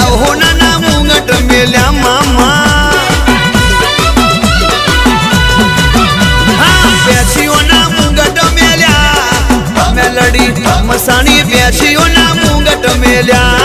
હોનાના મુંગટ મેલ્યા મામા. બેસીઓના મુંગટ મેલ્યા. મેલડી મસાણી બેસીઓના મુંગટ મેલ્યા.